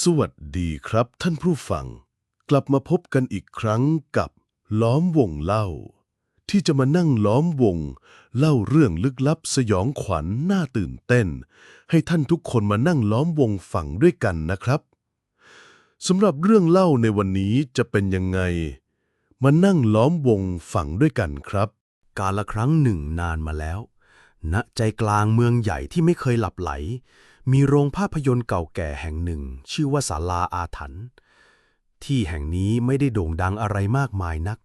สวัสดีครับท่านผู้ฟัง กลับมาพบกันอีกครั้งกับล้อมวงเล่า ที่จะมานั่งล้อมวง เล่าเรื่องลึกลับสยองขวัญน่าตื่นเต้น ให้ท่านทุกคนมานั่งล้อมวงฟังด้วยกันนะครับสำหรับเรื่องเล่าในวันนี้จะเป็นยังไง มานั่งล้อมวงฟังด้วยกันครับ กาลครั้งหนึ่งนานมาแล้วณใจกลางเมืองใหญ่ที่ไม่เคยหลับไหล มีโรงภาพยนตร์เก่าแก่แห่งหนึ่ง ชื่อว่าศาลาอาถรรพ์ที่แห่งนี้ไม่ได้โด่งดังอะไรมากมายนัก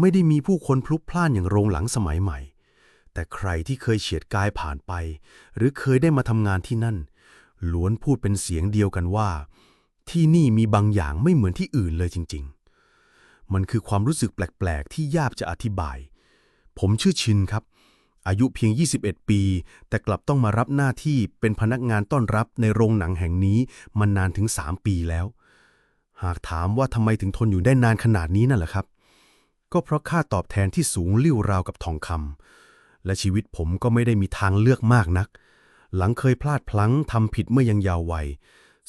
ไม่ได้มีผู้คนพลุกพล่านอย่างโรงหลังสมัยใหม่ แต่ใครที่เคยเฉียดกายผ่านไป หรือเคยได้มาทำงานที่นั่น ล้วนพูดเป็นเสียงเดียวกันว่า ที่นี่มีบางอย่างไม่เหมือนที่อื่นเลยจริง ๆ มันคือความรู้สึกแปลก ๆ ที่ยากจะอธิบาย ผมชื่อชินครับ อายุเพียง 21 ปี แต่กลับต้องมารับหน้าที่เป็นพนักงานต้อนรับในโรงหนังแห่งนี้มานานถึง 3 ปีแล้ว หากถามว่าทำไมถึงทนอยู่ได้นานขนาดนี้นั่นแหละครับ ก็เพราะค่าตอบแทนที่สูงลิ่วราวกับทองคำและชีวิตผมก็ไม่ได้มีทางเลือกมากนัก หลังเคยพลาดพลั้งทำผิดเมื่อยังยาววัย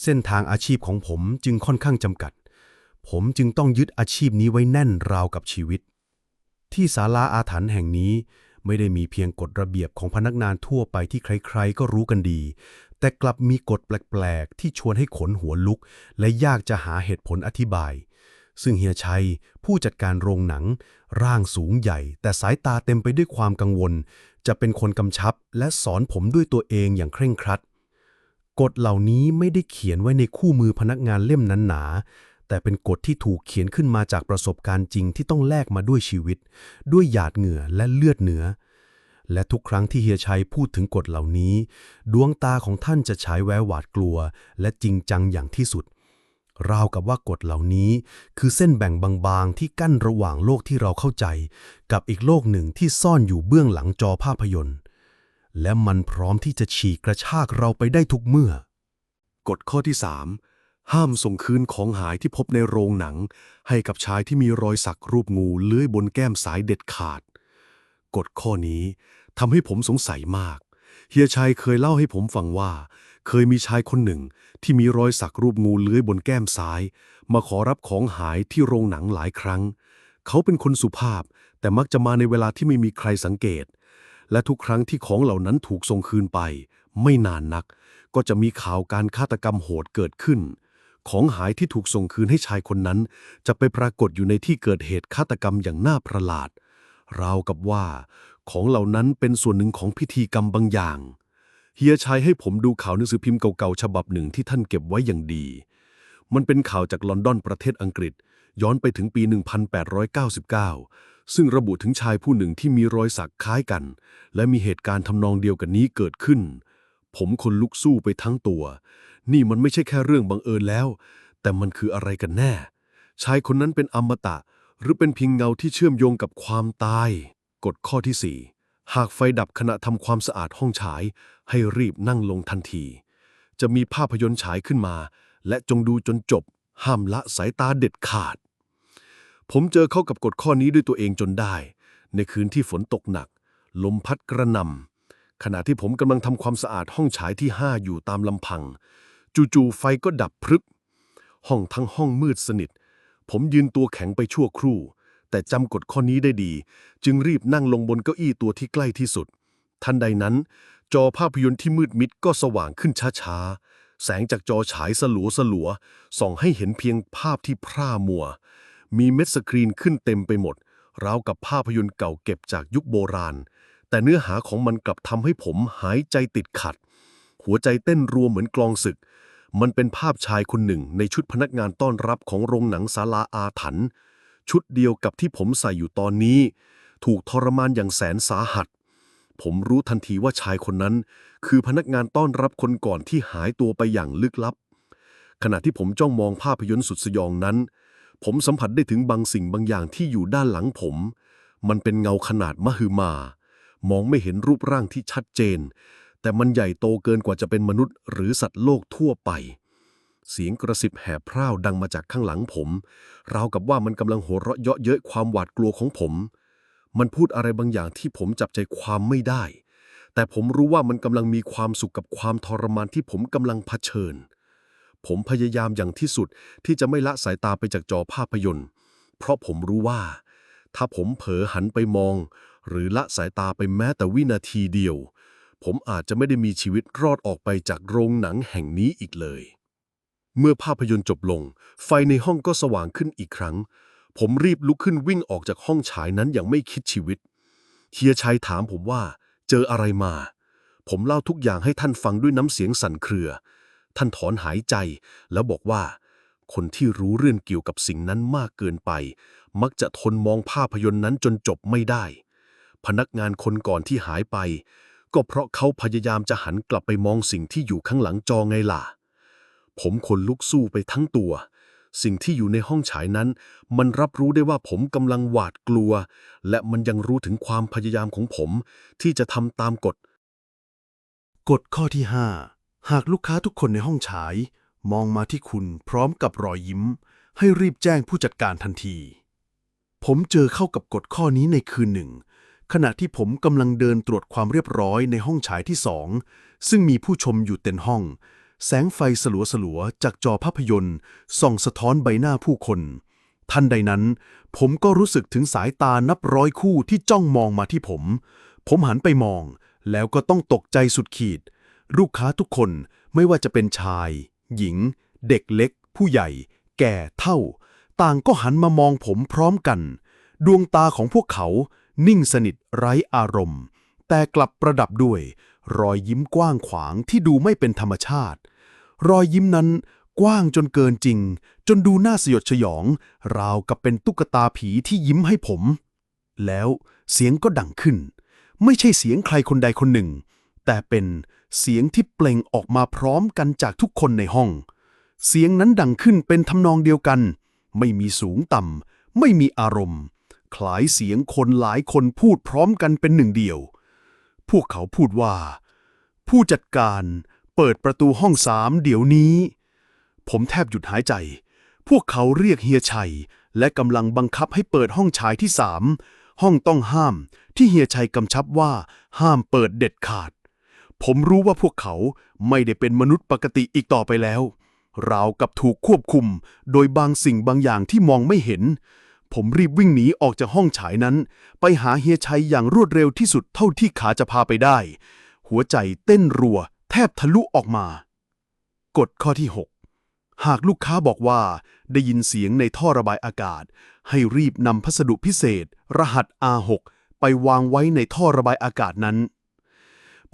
เส้นทางอาชีพของผมจึงค่อนข้างจำกัด ผมจึงต้องยึดอาชีพนี้ไว้แน่นราวกับชีวิต ที่ศาลาอาถรรพ์แห่งนี้ ไม่ได้มีเพียงกฎระเบียบของพนักงานทั่วไปที่ใครๆ ก็รู้กันดี แต่กลับมีกฎแปลกๆ ที่ชวนให้ขนหัวลุก และยากจะหาเหตุผลอธิบาย ซึ่งเฮียชัย ผู้จัดการโรงหนัง ร่างสูงใหญ่ แต่สายตาเต็มไปด้วยความกังวล จะเป็นคนกำชับ และสอนผมด้วยตัวเองอย่างเคร่งครัดกฎเหล่านี้ไม่ได้เขียนไว้ในคู่มือพนักงานเล่มนั้นหนา แต่เป็นกฎที่ถูกเขียนขึ้นมาจากประสบการณ์จริงที่ต้องแลกมาด้วยชีวิต ด้วยหยาดเหงื่อและเลือดเนื้อ และทุกครั้งที่เฮียชัยพูดถึงกฎเหล่านี้ ดวงตาของท่านจะฉายแววหวาดกลัว และจริงจังอย่างที่สุด ราวกับว่ากฎเหล่านี้ คือเส้นแบ่งบางๆ ที่กั้นระหว่างโลกที่เราเข้าใจ กับอีกโลกหนึ่งที่ซ่อนอยู่เบื้องหลังจอภาพยนตร์ และมันพร้อมที่จะฉีกกระชากเราไปได้ทุกเมื่อกฎข้อที่3 ห้ามส่งคืนของหายที่พบในโรงหนัง ให้กับชายที่มีรอยสักรูปงูเลื้อยบนแก้มสายเด็ดขาด กฎข้อนี้ทำให้ผมสงสัยมาก เฮียชัยเคยเล่าให้ผมฟังว่า เคยมีชายคนหนึ่งที่มีรอยสักรูปงูเลื้อยบนแก้มซ้าย มาขอรับของหายที่โรงหนังหลายครั้ง เขาเป็นคนสุภาพ แต่มักจะมาในเวลาที่ไม่มีใครสังเกต และทุกครั้งที่ของเหล่านั้นถูกส่งคืนไป ไม่นานนัก ก็จะมีข่าวการฆาตกรรมโหดเกิดขึ้น ของหายที่ถูกส่งคืนให้ชายคนนั้น จะไปปรากฏอยู่ในที่เกิดเหตุฆาตกรรมอย่างน่าประหลาด ราวกับว่า ของเหล่านั้นเป็นส่วนหนึ่งของพิธีกรรมบางอย่างเฮียชัยให้ผมดูข่าวหนังสือพิมพ์เก่าๆฉบับหนึ่งที่ท่านเก็บไว้อย่างดี มันเป็นข่าวจากลอนดอนประเทศอังกฤษ ย้อนไปถึงปี 1899 ซึ่งระบุถึงชายผู้หนึ่งที่มีรอยสักคล้ายกัน และมีเหตุการณ์ทำนองเดียวกันนี้เกิดขึ้น ผมคนลุกสู้ไปทั้งตัว นี่มันไม่ใช่แค่เรื่องบังเอิญแล้ว แต่มันคืออะไรกันแน่ ชายคนนั้นเป็นอมตะ หรือเป็นเพียงเงาที่เชื่อมโยงกับความตาย กฎข้อที่ 4 หากไฟดับขณะทำความสะอาดห้องฉาย ให้รีบนั่งลงทันที จะมีภาพยนตร์ฉายขึ้นมา และจงดูจนจบ ห้ามละสายตาเด็ดขาด ผมเจอเข้ากับกฎข้อนี้ด้วยตัวเองจนได้ ในคืนที่ฝนตกหนัก ลมพัดกระหน่ำขณะที่ผมกำลังทำความสะอาดห้องฉายที่ห้าอยู่ตามลำพัง จู่ๆไฟก็ดับพรึบ ห้องทั้งห้องมืดสนิท ผมยืนตัวแข็งไปชั่วครู่ แต่จำกฎข้อนี้ได้ดี จึงรีบนั่งลงบนเก้าอี้ตัวที่ใกล้ที่สุด ทันใดนั้น จอภาพยนตร์ที่มืดมิดก็สว่างขึ้นช้าๆ แสงจากจอฉายสลัวสลัวๆส่องให้เห็นเพียงภาพที่พร่ามัว มีเม็ดสกรีนขึ้นเต็มไปหมด ราวกับภาพยนตร์เก่าเก็บจากยุคโบราณ แต่เนื้อหาของมันกลับทำให้ผมหายใจติดขัดหัวใจเต้นรัวเหมือนกลองศึก มันเป็นภาพชายคนหนึ่งในชุดพนักงานต้อนรับของโรงหนังศาลาอาถรรพ์ชุดเดียวกับที่ผมใส่อยู่ตอนนี้ ถูกทรมานอย่างแสนสาหัส ผมรู้ทันทีว่าชายคนนั้น คือพนักงานต้อนรับคนก่อนที่หายตัวไปอย่างลึกลับ ขณะที่ผมจ้องมองภาพยนตร์สุดสยองนั้น ผมสัมผัสได้ถึงบางสิ่งบางอย่างที่อยู่ด้านหลังผม มันเป็นเงาขนาดมหึมา มองไม่เห็นรูปร่างที่ชัดเจน แต่มันใหญ่โตเกินกว่าจะเป็นมนุษย์หรือสัตว์โลกทั่วไป เสียงกระสิบแห่พร่าวดังมาจากข้างหลังผม ราวกับว่ามันกำลังหัวเราะเยาะเย้ยความหวาดกลัวของผม มันพูดอะไรบางอย่างที่ผมจับใจความไม่ได้ แต่ผมรู้ว่ามันกำลังมีความสุขกับความทรมานที่ผมกำลังเผชิญ ผมพยายามอย่างที่สุดที่จะไม่ละสายตาไปจากจอภาพยนตร์ เพราะผมรู้ว่า ถ้าผมเผลอหันไปมอง หรือละสายตาไปแม้แต่วินาทีเดียว ผมอาจจะไม่ได้มีชีวิตรอดออกไปจากโรงหนังแห่งนี้อีกเลย เมื่อภาพยนตร์จบลง ไฟในห้องก็สว่างขึ้นอีกครั้ง ผมรีบลุกขึ้นวิ่งออกจากห้องฉายนั้นอย่างไม่คิดชีวิต เฮียชัยถามผมว่า เจออะไรมา ผมเล่าทุกอย่างให้ท่านฟังด้วยน้ำเสียงสั่นเครือ ท่านถอนหายใจแล้วบอกว่า คนที่รู้เรื่องเกี่ยวกับสิ่งนั้นมากเกินไป มักจะทนมองภาพยนตร์นั้นจนจบไม่ได้ พนักงานคนก่อนที่หายไป ก็เพราะเขาพยายามจะหันกลับไปมองสิ่งที่อยู่ข้างหลังจอไงล่ะ ผมขนลุกสู้ไปทั้งตัว สิ่งที่อยู่ในห้องฉายนั้น มันรับรู้ได้ว่าผมกำลังหวาดกลัว และมันยังรู้ถึงความพยายามของผม ที่จะทำตามกฎ กฎข้อที่ 5 หากลูกค้าทุกคนในห้องฉาย มองมาที่คุณพร้อมกับรอยยิ้ม ให้รีบแจ้งผู้จัดการทันที ผมเจอเข้ากับกฎข้อนี้ในคืนหนึ่ง ขณะที่ผมกำลังเดินตรวจความเรียบร้อยในห้องฉายที่สอง ซึ่งมีผู้ชมอยู่เต็มห้อง แสงไฟสลัวๆจากจอภาพยนตร์ส่องสะท้อนใบหน้าผู้คน ทันใดนั้น ผมก็รู้สึกถึงสายตานับร้อยคู่ที่จ้องมองมาที่ผม ผมหันไปมอง แล้วก็ต้องตกใจสุดขีด ลูกค้าทุกคนไม่ว่าจะเป็นชาย หญิง เด็กเล็ก ผู้ใหญ่ แก่เท่า ต่างก็หันมามองผมพร้อมกัน ดวงตาของพวกเขา นิ่งสนิทไร้อารมณ์ แต่กลับประดับด้วย รอยยิ้มกว้างขวางที่ดูไม่เป็นธรรมชาติ รอยยิ้มนั้นกว้างจนเกินจริง จนดูน่าสยดสยอง ราวกับเป็นตุ๊กตาผีที่ยิ้มให้ผม แล้วเสียงก็ดังขึ้น ไม่ใช่เสียงใครคนใดคนหนึ่ง แต่เป็นเสียงที่เปล่งออกมาพร้อมกันจากทุกคนในห้อง เสียงนั้นดังขึ้นเป็นทำนองเดียวกัน ไม่มีสูงต่ำไม่มีอารมณ์ คล้ายเสียงคนหลายคนพูดพร้อมกันเป็นหนึ่งเดียว พวกเขาพูดว่า ผู้จัดการเปิดประตูห้องสามเดี๋ยวนี้ ผมแทบหยุดหายใจ พวกเขาเรียกเฮียชัย และกำลังบังคับให้เปิดห้องชายที่สามห้องต้องห้าม ที่เฮียชัยกำชับว่าห้ามเปิดเด็ดขาด ผมรู้ว่าพวกเขาไม่ได้เป็นมนุษย์ปกติอีกต่อไปแล้วราวกับถูกควบคุมโดยบางสิ่งบางอย่างที่มองไม่เห็น ผมรีบวิ่งหนีออกจากห้องฉายนั้น ไปหาเฮียชัยอย่างรวดเร็วที่สุดเท่าที่ขาจะพาไปได้ หัวใจเต้นรัว แทบทะลุออกมากฎข้อที่ 6 หากลูกค้าบอกว่าได้ยินเสียงในท่อระบายอากาศ ให้รีบนำพัสดุพิเศษ รหัส R6 ไปวางไว้ในท่อระบายอากาศนั้น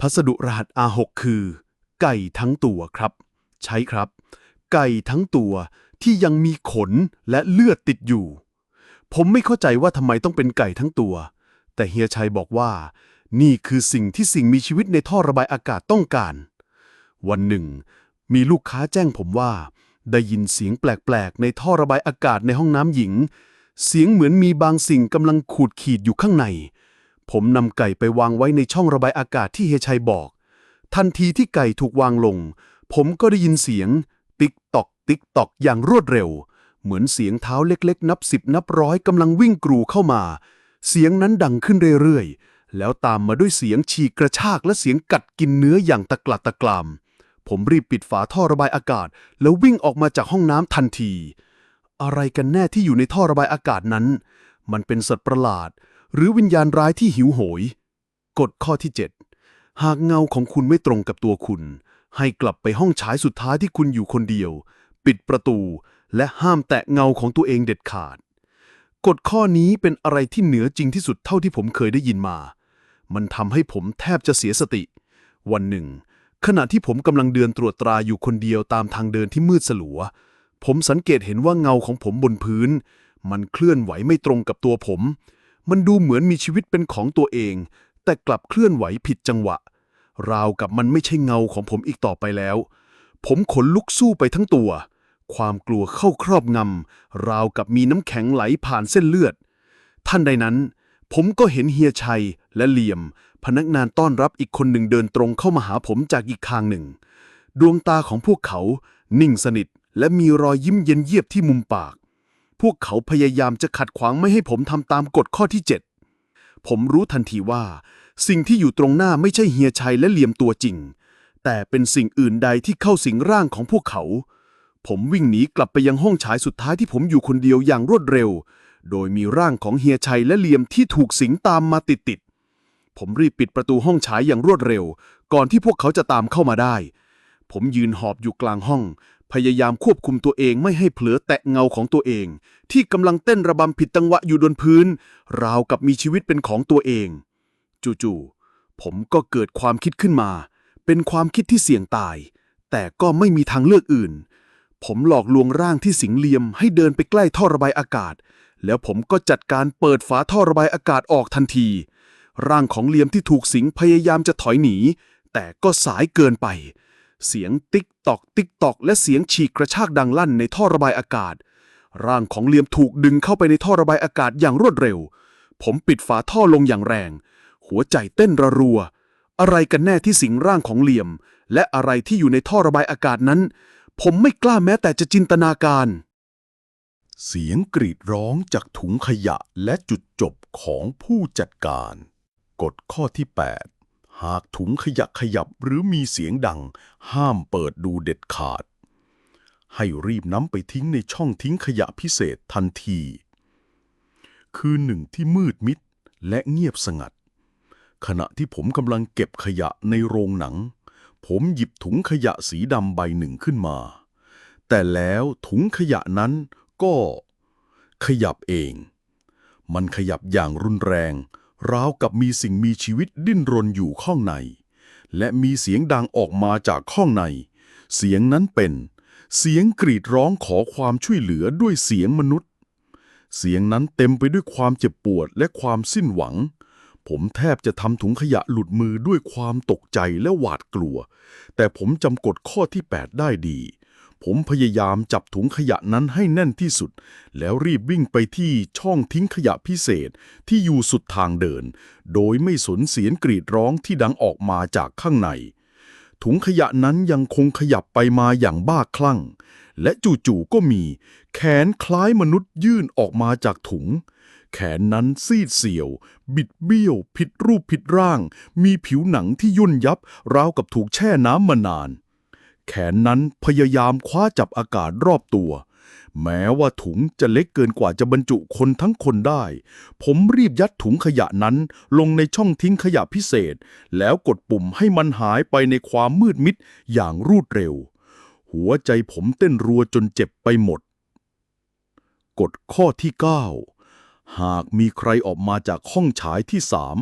พัสดุรหัส R6 คือ ไก่ทั้งตัวครับ ใช่ครับ ไก่ทั้งตัวที่ยังมีขนและเลือดติดอยู่ ผมไม่เข้าใจว่าทำไมต้องเป็นไก่ทั้งตัว แต่เฮียชัยบอกว่า นี่คือสิ่งที่สิ่งมีชีวิตในท่อระบายอากาศต้องการ วันหนึ่ง มีลูกค้าแจ้งผมว่า ได้ยินเสียงแปลกๆ ในท่อระบายอากาศในห้องน้ำหญิง เสียงเหมือนมีบางสิ่งกำลังขูดขีดอยู่ข้างใน ผมนำไก่ไปวางไว้ในช่องระบายอากาศที่เฮยชัยบอก ทันทีที่ไก่ถูกวางลง ผมก็ได้ยินเสียง ติ๊กตอก ติ๊กตอกอย่างรวดเร็ว เหมือนเสียงเท้าเล็กๆ นับสิบนับร้อยกำลังวิ่งกรูเข้ามา เสียงนั้นดังขึ้นเรื่อยๆ แล้วตามมาด้วยเสียงฉีกกระชากและเสียงกัดกินเนื้ออย่างตะกลัดตะกรามผมรีบปิดฝาท่อระบายอากาศ แล้ววิ่งออกมาจากห้องน้ำทันที อะไรกันแน่ที่อยู่ในท่อระบายอากาศนั้น มันเป็นสัตว์ประหลาด หรือวิญญาณร้ายที่หิวโหย กฎข้อที่ 7 หากเงาของคุณไม่ตรงกับตัวคุณ ให้กลับไปห้องฉายสุดท้ายที่คุณอยู่คนเดียว ปิดประตู และห้ามแตะเงาของตัวเองเด็ดขาด กฎข้อนี้เป็นอะไรที่เหนือจริงที่สุดเท่าที่ผมเคยได้ยินมา มันทำให้ผมแทบจะเสียสติ วันหนึ่ง ขณะที่ผมกำลังเดินตรวจตราอยู่คนเดียวตามทางเดินที่มืดสลัว ผมสังเกตเห็นว่าเงาของผมบนพื้น มันเคลื่อนไหวไม่ตรงกับตัวผม มันดูเหมือนมีชีวิตเป็นของตัวเอง แต่กลับเคลื่อนไหวผิดจังหวะ ราวกับมันไม่ใช่เงาของผมอีกต่อไปแล้ว ผมขนลุกสู้ไปทั้งตัว ความกลัวเข้าครอบงำราวกับมีน้ำแข็งไหลผ่านเส้นเลือด ท่านใดนั้น ผมก็เห็นเฮียชัยและเหลี่ยม พนักงานต้อนรับอีกคนหนึ่งเดินตรงเข้ามาหาผมจากอีกทางหนึ่ง ดวงตาของพวกเขา นิ่งสนิท และมีรอยยิ้มเย็นเยียบที่มุมปาก พวกเขาพยายามจะขัดขวางไม่ให้ผมทำตามกฎข้อที่ 7 ผมรู้ทันทีว่า สิ่งที่อยู่ตรงหน้าไม่ใช่เฮียชัยและเหลี่ยมตัวจริง แต่เป็นสิ่งอื่นใดที่เข้าสิงร่างของพวกเขา ผมวิ่งหนีกลับไปยังห้องฉายสุดท้ายที่ผมอยู่คนเดียวอย่างรวดเร็ว โดยมีร่างของเฮียชัยและเหลี่ยมที่ถูกสิงตามมาติดๆ ผมรีบปิดประตูห้องฉายอย่างรวดเร็ว ก่อนที่พวกเขาจะตามเข้ามาได้ ผมยืนหอบอยู่กลางห้อง พยายามควบคุมตัวเองไม่ให้เผลอแตะเงาของตัวเอง ที่กำลังเต้นระบำผิดจังหวะอยู่บนพื้น ราวกับมีชีวิตเป็นของตัวเอง จู่ๆ ผมก็เกิดความคิดขึ้นมา เป็นความคิดที่เสี่ยงตาย แต่ก็ไม่มีทางเลือกอื่น ผมหลอกลวงร่างที่สิงเหลี่ยมให้เดินไปใกล้ท่อระบายอากาศ แล้วผมก็จัดการเปิดฝาท่อระบายอากาศออกทันที ร่างของเหลี่ยมที่ถูกสิงพยายามจะถอยหนี แต่ก็สายเกินไป เสียงติ๊กตอก ติ๊กตอก และเสียงฉีกกระชากดังลั่นในท่อระบายอากาศ ร่างของเหลี่ยมถูกดึงเข้าไปในท่อระบายอากาศอย่างรวดเร็ว ผมปิดฝาท่อลงอย่างแรง หัวใจเต้นระรัว อะไรกันแน่ที่สิงร่างของเหลี่ยม และอะไรที่อยู่ในท่อระบายอากาศนั้น ผมไม่กล้าแม้แต่จะจินตนาการ เสียงกรีดร้องจากถุงขยะและจุดจบของผู้จัดการ กฎข้อที่ 8 หากถุงขยะขยับหรือมีเสียงดัง ห้ามเปิดดูเด็ดขาด ให้รีบน้ำไปทิ้งในช่องทิ้งขยะพิเศษทันที คือหนึ่งที่มืดมิดและเงียบสงัด ขณะที่ผมกำลังเก็บขยะในโรงหนัง ผมหยิบถุงขยะสีดำใบหนึ่งขึ้นมา แต่แล้วถุงขยะนั้นก็ขยับเอง มันขยับอย่างรุนแรง ราวกับมีสิ่งมีชีวิตดิ้นรนอยู่ข้างใน และมีเสียงดังออกมาจากข้างใน เสียงนั้นเป็น เสียงกรีดร้องขอความช่วยเหลือด้วยเสียงมนุษย์ เสียงนั้นเต็มไปด้วยความเจ็บปวดและความสิ้นหวัง ผมแทบจะทำถุงขยะหลุดมือด้วยความตกใจและหวาดกลัว แต่ผมจำกฎข้อที่ 8 ได้ดี ผมพยายามจับถุงขยะนั้นให้แน่นที่สุด แล้วรีบวิ่งไปที่ช่องทิ้งขยะพิเศษที่อยู่สุดทางเดิน โดยไม่สนเสียงกรีดร้องที่ดังออกมาจากข้างใน ถุงขยะนั้นยังคงขยับไปมาอย่างบ้าคลั่ง และจู่ๆก็มี แขนคล้ายมนุษย์ยื่นออกมาจากถุง แขนนั้นซีดเสียว บิดเบี้ยว ผิดรูปผิดร่าง มีผิวหนังที่ยุ่นยับ ราวกับถูกแช่น้ำมานาน แขนนั้นพยายามคว้าจับอากาศรอบตัว แม้ว่าถุงจะเล็กเกินกว่าจะบรรจุคนทั้งคนได้ ผมรีบยัดถุงขยะนั้นลงในช่องทิ้งขยะพิเศษ แล้วกดปุ่มให้มันหายไปในความมืดมิดอย่างรวดเร็ว หัวใจผมเต้นรัวจนเจ็บไปหมดกฎข้อที่ 9 หากมีใครออกมาจากห้องฉายที่สาม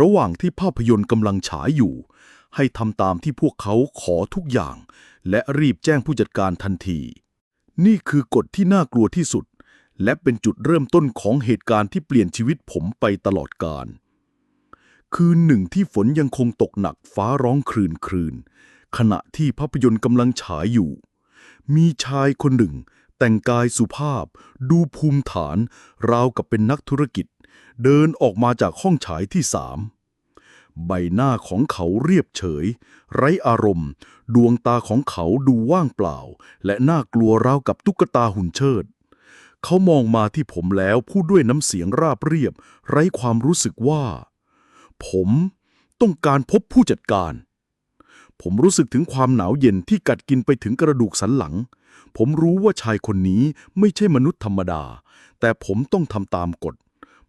ระหว่างที่ภาพยนตร์กำลังฉายอยู่ ให้ทำตามที่พวกเขาขอทุกอย่าง และรีบแจ้งผู้จัดการทันที นี่คือกฎที่น่ากลัวที่สุด และเป็นจุดเริ่มต้นของเหตุการณ์ที่เปลี่ยนชีวิตผมไปตลอดกาลคืนหนึ่งที่ฝนยังคงตกหนักฟ้าร้องครืนครืนขณะที่ภาพยนตร์กำลังฉายอยู่ มีชายคนหนึ่ง แต่งกายสุภาพ ดูภูมิฐาน ราวกับเป็นนักธุรกิจ เดินออกมาจากห้องฉายที่สามใบหน้าของเขาเรียบเฉย ไร้อารมณ์ ดวงตาของเขาดูว่างเปล่า และน่ากลัวราวกับตุ๊กตาหุ่นเชิด เขามองมาที่ผมแล้วพูดด้วยน้ำเสียงราบเรียบ ไร้ความรู้สึกว่า ผมต้องการพบผู้จัดการ ผมรู้สึกถึงความหนาวเย็นที่กัดกินไปถึงกระดูกสันหลัง ผมรู้ว่าชายคนนี้ไม่ใช่มนุษย์ธรรมดา แต่ผมต้องทำตามกฎ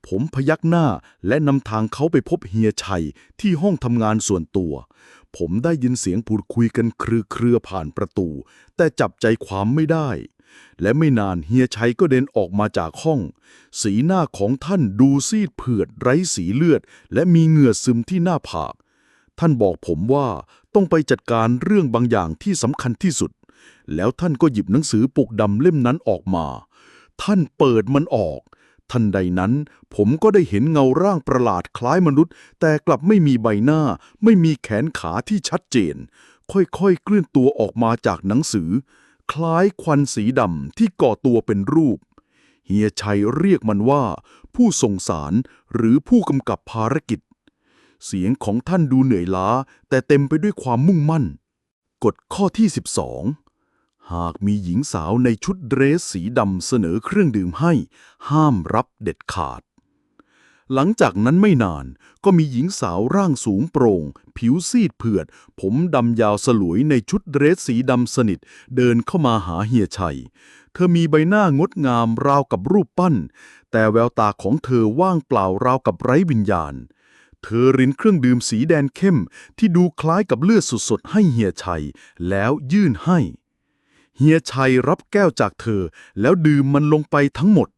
ผมพยักหน้าและนำทางเขาไปพบเฮียชัยที่ห้องทำงานส่วนตัว ผมได้ยินเสียงพูดคุยกันเครือเครือผ่านประตู แต่จับใจความไม่ได้ และไม่นานเฮียชัยก็เดินออกมาจากห้อง สีหน้าของท่านดูซีดเผือดไร้สีเลือด และมีเหงื่อซึมที่หน้าผาก ท่านบอกผมว่าต้องไปจัดการเรื่องบางอย่างที่สำคัญที่สุด แล้วท่านก็หยิบหนังสือปกดำเล่มนั้นออกมา ท่านเปิดมันออก ทันใดนั้น ผมก็ได้เห็นเงาร่างประหลาดคล้ายมนุษย์ แต่กลับไม่มีใบหน้า ไม่มีแขนขาที่ชัดเจน ค่อยๆเคลื่อนตัวออกมาจากหนังสือ คล้ายควันสีดำที่ก่อตัวเป็นรูปเฮียชัยเรียกมันว่า ผู้ส่งสารหรือผู้กำกับภารกิจ เสียงของท่านดูเหนื่อยล้า แต่เต็มไปด้วยความมุ่งมั่น กฎข้อที่ 12 หากมีหญิงสาวในชุดเดรสสีดำเสนอเครื่องดื่มให้ ห้ามรับเด็ดขาด หลังจากนั้นไม่นานก็มีหญิงสาวร่างสูงโปร่ง ผิวซีดเผือด ผมดำยาวสลวยในชุดเดรสสีดำสนิท เดินเข้ามาหาเฮียชัย เธอมีใบหน้างดงามราวกับรูปปั้น แต่แววตาของเธอว่างเปล่าราวกับไร้วิญญาณเเธอรินเครื่องดื่มสีแดงเข้ม ที่ดูคล้ายกับเลือดสดๆให้เฮียชัย แล้วยื่นให้ เฮียชัยรับแก้วจากเธอ แล้วดื่มมันลงไปทั้งหมด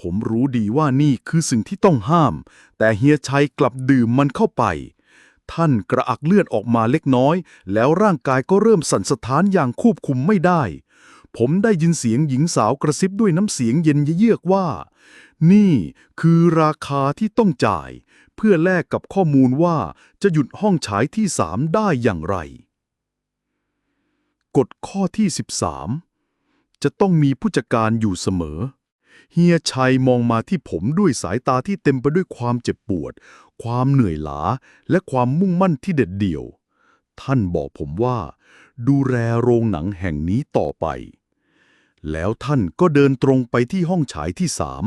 ผมรู้ดีว่านี่คือสิ่งที่ต้องห้าม แต่เฮียชัยกลับดื่มมันเข้าไป ท่านกระอักเลือดออกมาเล็กน้อย แล้วร่างกายก็เริ่มสั่นสะท้านอย่างควบคุมไม่ได้ ผมได้ยินเสียงหญิงสาวกระซิบด้วยน้ำเสียงเย็นเยือกว่า นี่คือราคาที่ต้องจ่าย เพื่อแลกกับข้อมูลว่าจะหยุดห้องฉายที่สามได้อย่างไร กฎข้อที่ 13 จะต้องมีผู้จัดการอยู่เสมอ เฮียชัยมองมาที่ผมด้วยสายตาที่เต็มไปด้วยความเจ็บปวด ความเหนื่อยล้า และความมุ่งมั่นที่เด็ดเดี่ยว ท่านบอกผมว่า ดูแลโรงหนังแห่งนี้ต่อไป แล้วท่านก็เดินตรงไปที่ห้องฉายที่สาม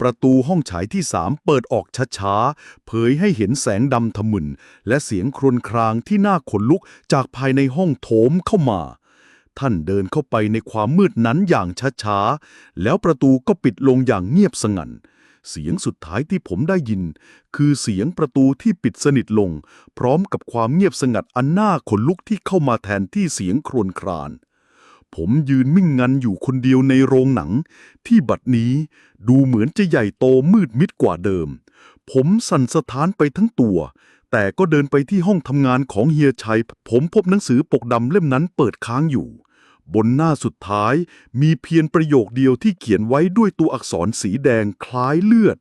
ประตูห้องฉายที่สามเปิดออกช้าๆ เผยให้เห็นแสงดำทะมึน และเสียงครวญครางที่น่าขนลุกจากภายในห้องโถมเข้ามา ท่านเดินเข้าไปในความมืดนั้นอย่างช้าๆ แล้วประตูก็ปิดลงอย่างเงียบสงัน เสียงสุดท้ายที่ผมได้ยิน คือเสียงประตูที่ปิดสนิทลง พร้อมกับความเงียบสงัดอันน่าขนลุกที่เข้ามาแทนที่เสียงครวญคราง ผมยืนมิ่งงันอยู่คนเดียวในโรงหนัง ที่บัดนี้ดูเหมือนจะใหญ่โตมืดมิดกว่าเดิม ผมสั่นสะท้านไปทั้งตัว แต่ก็เดินไปที่ห้องทำงานของเฮียชัย ผมพบหนังสือปกดำเล่มนั้นเปิดค้างอยู่ บนหน้าสุดท้ายมีเพียงประโยคเดียวที่เขียนไว้ด้วยตัวอักษรสีแดงคล้ายเลือด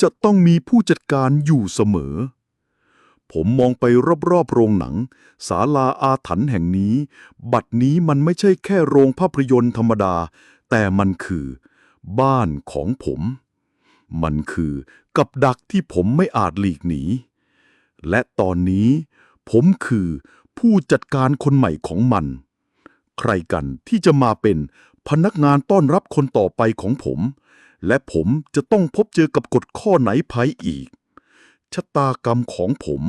จะต้องมีผู้จัดการอยู่เสมอ ผมมองไปรอบๆโรงหนัง ศาลาอาถรรพ์แห่งนี้ บัดนี้มันไม่ใช่แค่โรงภาพยนตร์ธรรมดา แต่มันคือ บ้านของผม มันคือกับดักที่ผมไม่อาจหลีกหนี และตอนนี้ผมคือผู้จัดการคนใหม่ของมัน ใครกันที่จะมาเป็นพนักงานต้อนรับคนต่อไปของผม และผมจะต้องพบเจอกับกฎข้อไหนภัยอีก ชะตากรรมของผม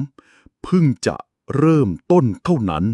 เพิ่งจะเริ่มต้นเท่านั้น